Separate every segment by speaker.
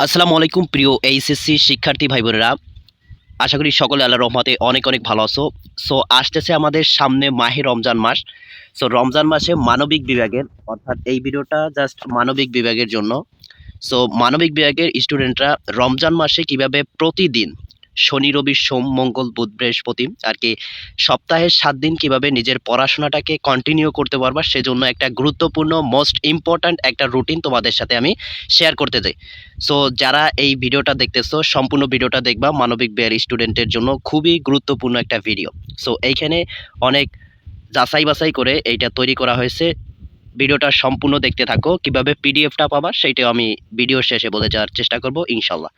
Speaker 1: আসসালামু আলাইকুম, প্রিয় এইচএসসি শিক্ষার্থী ভাই বোনেরা আশা করি সকলে আল্লাহ রহমতে অনেক অনেক ভালো আছো। সো আসতেছে আমাদের সামনে মাহে রমজান মাস। সো রমজান মাসে মানবিক বিভাগের, অর্থাৎ এই ভিডিওটা জাস্ট মানবিক বিভাগের জন্য। সো মানবিক বিভাগের স্টুডেন্টরা রমজান মাসে কীভাবে প্রতিদিন শনি, রবি, সোম, মঙ্গল, বুধ, বৃহস্পতি, আর কি সপ্তাহের সাত দিন কীভাবে নিজের পড়াশোনাটাকে কন্টিনিউ করতে পারবা, সেজন্য একটা গুরুত্বপূর্ণ মোস্ট ইম্পর্ট্যান্ট একটা রুটিন তোমাদের সাথে আমি শেয়ার করতে চাই। সো যারা এই ভিডিওটা দেখতেছো, সম্পূর্ণ ভিডিওটা দেখবা, মানবিক বিহার স্টুডেন্টের জন্য খুবই গুরুত্বপূর্ণ একটা ভিডিও সো এইখানে অনেক যাচাই বাছাই করে এইটা তৈরি করা হয়েছে। ভিডিওটা সম্পূর্ণ দেখতে থাকো, কীভাবে পিডিএফটা পাবা সেইটাও আমি ভিডিও শেষে বলে যাওয়ার চেষ্টা করব, ইনশাল্লাহ।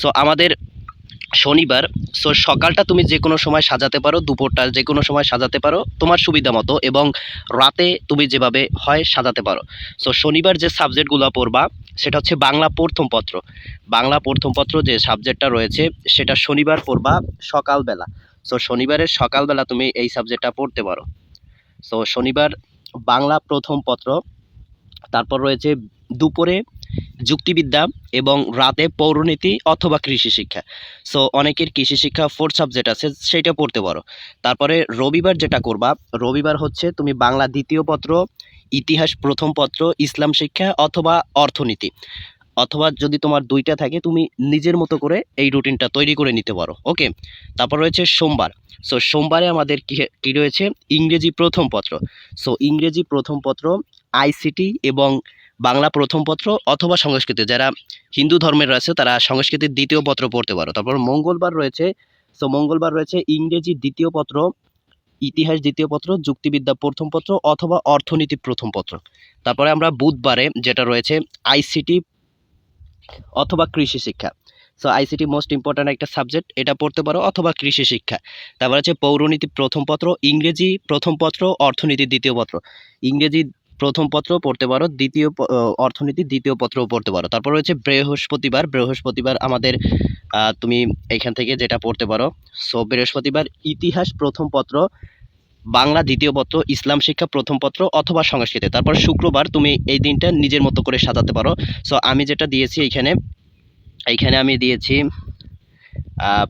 Speaker 1: সো আমাদের শনিবার সো সকালটা তুমি যে কোনো সময় সাজাতে পারো, দুপুরটা যে কোনো সময় সাজাতে পারো, তোমার সুবিধা মতো এবং রাতে তুমি যেভাবে হয় সাজাতে পারো। সো শনিবার যে সাবজেক্টগুলো পড়বা, সেটা হচ্ছে বাংলা প্রথম পত্র। বাংলা প্রথম পত্র যে সাবজেক্টটা রয়েছে, সেটা শনিবার পড়বা সকালবেলা। সো শনিবারের সকালবেলা তুমি এই সাবজেক্টটা পড়তে পারো। সো শনিবার বাংলা প্রথম পত্র, তারপর রয়েছে দুপুরে যুক্তিবিদ্যা এবং রাতে পৌরনীতি অথবা কৃষি শিক্ষা। সো অনেকের কৃষি শিক্ষা ফোর্থ সাবজেক্ট আছে, সেটা পড়তে পারো। তারপরে রবিবার যেটা করবা, রবিবার হচ্ছে তুমি বাংলা দ্বিতীয় পত্র, ইতিহাস প্রথম পত্র, ইসলাম শিক্ষা অথবা অর্থনীতি। অথবা যদি তোমার দুইটা থাকে, তুমি নিজের মতো করে এই রুটিনটা তৈরি করে নিতে পারো, ওকে? তারপর রয়েছে সোমবার। সো সোমবারে আমাদের কী, কি রয়েছে? ইংরেজি প্রথম পত্র। সো ইংরেজি প্রথম পত্র, আইসিটি এবং বাংলা প্রথম পত্র অথবা সংস্কৃতি। যারা হিন্দু ধর্মের রয়েছে, তারা সংস্কৃতির দ্বিতীয় পত্র পড়তে পারো। তারপর মঙ্গলবার রয়েছে সো মঙ্গলবার রয়েছে ইংরেজি দ্বিতীয় পত্র, ইতিহাস দ্বিতীয় পত্র, যুক্তিবিদ্যা প্রথম পত্র অথবা অর্থনীতি প্রথম পত্র। তারপরে আমরা বুধবারে যেটা রয়েছে, আইসিটি অথবা কৃষি শিক্ষা। সো আইসিটি মোস্ট ইম্পর্ট্যান্ট একটা সাবজেক্ট এটা পড়তে পারো অথবা কৃষি শিক্ষা। তারপর হচ্ছে পৌরনীতি প্রথম পত্র, ইংরেজি প্রথম পত্র, অর্থনীতি দ্বিতীয় পত্র। ইংরেজি প্রথম পত্র পড়তে পারো, দ্বিতীয় অর্থনীতি, দ্বিতীয় পত্রও পড়তে পারো। তারপর হচ্ছে বৃহস্পতিবার। বৃহস্পতিবার আমাদের তুমি এখান থেকে যেটা পড়তে পারো। সো বৃহস্পতিবার ইতিহাস প্রথম পত্র, বাংলা দ্বিতীয় পত্র, ইসলাম শিক্ষা প্রথম পত্র অথবা সংস্কৃতি। তারপর শুক্রবার তুমি এই দিনটা নিজের মতো করে সাজাতে পারো। সো আমি যেটা দিয়েছি এইখানে এইখানে আমি দিয়েছি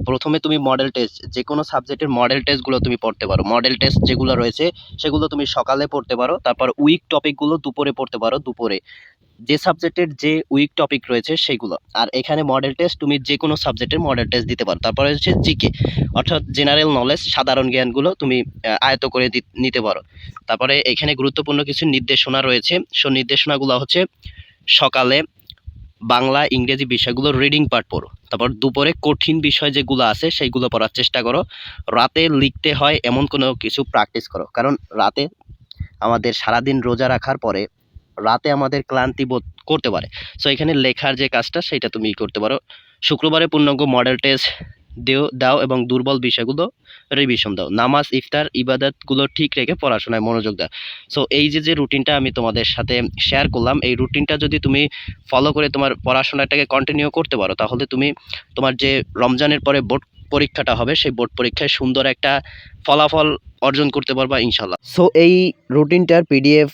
Speaker 1: প্রথমে তুমি মডেল টেস্ট যে কোনো সাবজেক্টের মডেল টেস্টগুলো তুমি পড়তে পারো। মডেল টেস্ট যেগুলো রয়েছে, সেগুলো তুমি সকালে পড়তে পারো, তারপর উইক টপিকগুলো দুপুরে পড়তে পারো, দুপুরে। যে সাবজেক্টের যে উইক টপিক রয়েছে, সেগুলো। আর এখানে মডেল টেস্ট তুমি যে কোনো সাবজেক্টের মডেল টেস্ট দিতে পারো। তারপরে হচ্ছে জিকে অর্থাৎ জেনারেল নলেজ সাধারণ জ্ঞানগুলো তুমি আয়ত্ত করে নিতে পারো। তারপরে এখানে গুরুত্বপূর্ণ কিছু নির্দেশনা রয়েছে। সো নির্দেশনাগুলো হচ্ছে সকালে বাংলা, ইংরেজি বিষয়গুলো রিডিং পার্ট পড়ো। তারপর দুপুরে কঠিন বিষয় যেগুলো আছে, সেইগুলো পড়ার চেষ্টা করো। রাতে লিখতে হয় এমন কোনো কিছু প্র্যাকটিস করো। কারণ রাতে আমাদের সারাদিন রোজা রাখার পরে রাতে আমাদের ক্লান্তি বোধ করতে পারে। সো এখানে লেখার যে কাজটা, সেটা তুমি করতে পারো। শুক্রবারে পূর্ণাঙ্গ মডেল টেস্ট দেও, দাও এবং দুর্বল বিষয়গুলো রিভিশন দাও। নামাজ, ইফতার, ইবাদতগুলো ঠিক রেখে পড়াশোনায় মনোযোগ দাও। সো এই যে যে রুটিনটা আমি তোমাদের সাথে শেয়ার করলাম, এই রুটিনটা যদি তুমি ফলো করে তোমার পড়াশোনাটাকে কন্টিনিউ করতে পারো, তাহলে তুমি তোমার যে রমজানের পরে বোর্ড পরীক্ষাটা হবে, সেই বোর্ড পরীক্ষায় সুন্দর একটা ফলাফল অর্জন করতে পারবা ইনশাল্লাহ সো এই রুটিনটার পিডিএফ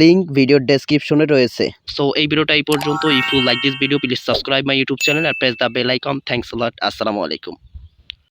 Speaker 1: লিংক ভিডিও ডেসক্রিপশনে রয়েছে। সো এই ভিডিওটা এই পর্যন্ত if you like this video please subscribe my YouTube channel R press the bell icon thanks lot আসসালামু আলাইকুম